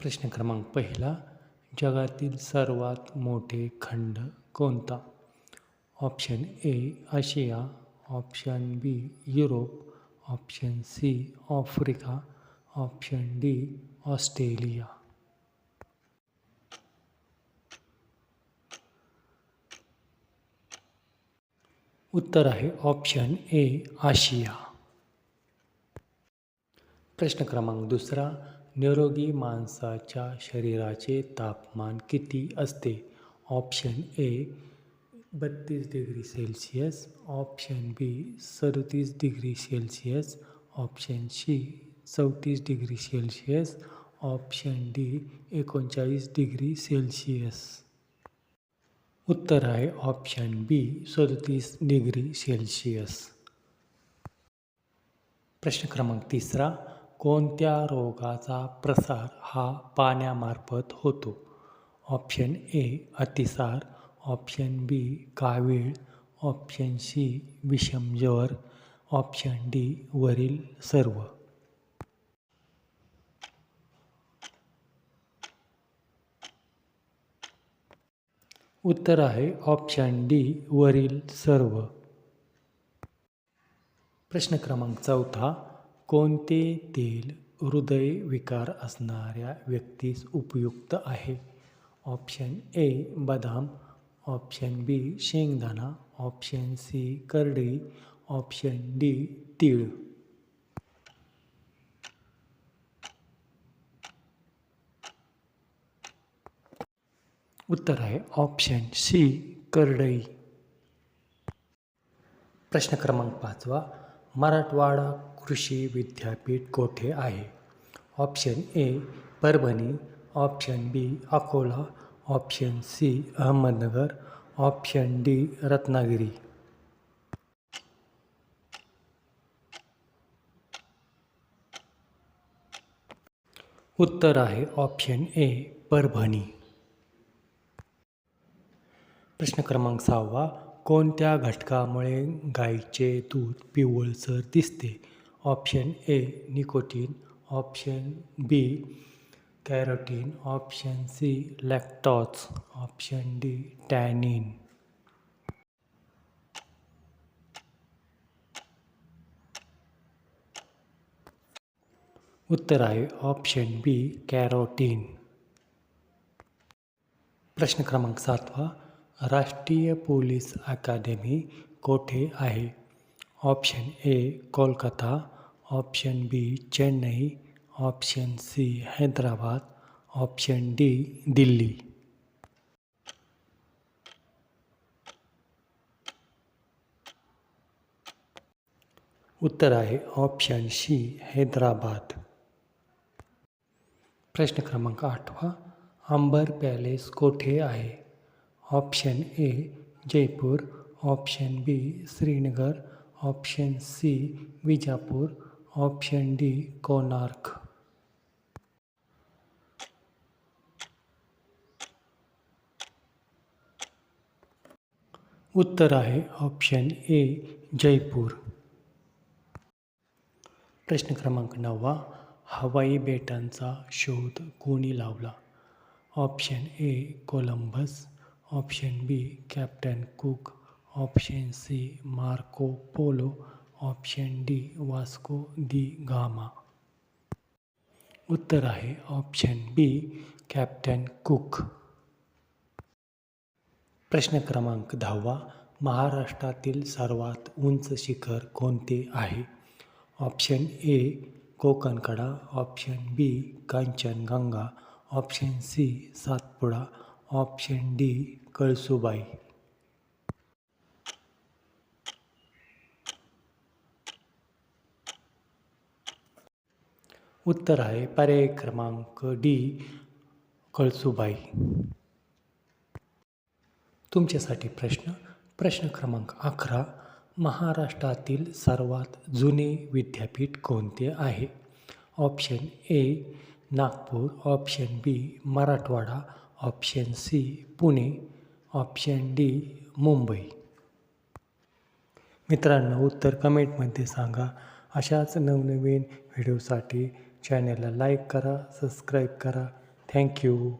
प्रश्न क्रमांक पहिला, जगातील सर्वात मोठे खंड कोणता? Option A, Asia, option B, Europe, option C, Africa, option D, Australia. उत्तर आहे ऑप्शन ए, आशिया. प्रश्न क्रमांक दुसरा निरोगी माणसाच्या शरीराचे तापमान किती असते? ऑप्शन ए बत्तीस डिग्री सेल्सिअस. ऑप्शन बी सदतीस डिग्री सेल्सिअस. ऑप्शन सी चौतीस डिग्री सेल्सिअस. ऑप्शन डी एकोणचाळीस डिग्री सेल्सिअस. उत्तर आहे ऑप्शन बी सदतीस डिग्री सेल्सिअस. प्रश्न क्रमांक तिसरा कोणत्या रोगाचा प्रसार हा पाण्यामार्फत होतो? ऑप्शन ए अतिसार. ऑप्शन बी कावीळ. ऑप्शन सी विषमज्वर ऑप्शन डी वरील सर्व. उत्तर आहे ऑप्शन डी वरील सर्व. प्रश्न क्रमांक चौथा. कोणते तेल हृदय विकार असणाऱ्या व्यक्तीस उपयुक्त आहे? ऑप्शन ए, बदाम. ऑप्शन बी, शेंगदाणा. ऑप्शन सी, करडई. ऑप्शन डी, तीळ. उत्तर आहे ऑप्शन सी, करडई. प्रश्न क्रमांक पाचवा. मराठवाडा कृषी विद्यापीठ कोठे option A Parbhani. Option B Akola. Option C Ahmednagar. Option D Ratnagiri. उत्तर आहे ऑप्शन ए परभणी. प्रश्न क्रमांक सहावा कोणत्या घटकामुळे गाईचे दूध पिवळसर दिसते? Option A nicotine. Option B carotene. Option C lactose. Option D tannin. उत्तर आहे ऑप्शन बी कॅरोटीन. प्रश्न क्रमांक सातवा. राष्ट्रीय पोलीस अकादमी कोठे आहे? Option A, Kolkata. Option B, Chennai. Option C, Hyderabad. Option D, Delhi. उत्तर आहे, ऑप्शन सी, हैदराबाद. प्रश्न क्रमांक आठवा, अंबर पॅलेस कोठे आहे? Option A Jaipur, option B Srinagar, option C Bijapur, option D Konark. उत्तर आहे ऑप्शन ए जयपूर। प्रश्न क्रमांक नववा, हवाई बेटांचा शोध कोणी लावला? Option A Columbus option B, captain Cook, option C, Marco Polo, option D, Vasco da Gama. उत्तर आहे ऑप्शन बी, कॅप्टन कुक। प्रश्न क्रमांक दहावा, महाराष्ट्रातील सर्वात उंच शिखर कोणते आहे? Option A, Kokankada, option B, Kanchenjunga, option C, Satpura option D Kalsubai. उत्तर आहे पर्याय क्रमांक डी कळसुबाई. तुमच्यासाठी प्रश्न प्रश्न क्रमांक अकरा महाराष्ट्रातील सर्वात जुने विद्यापीठ कोणते आहे? Option A Nagpur option B Marathwada option C Pune. Option D Mumbai. मित्रांनो उत्तर कमेंटमध्ये सांगा. अशाच नवनवीन व्हिडिओसाठी चॅनलला लाईक करा सबस्क्राईब करा. थँक्यू.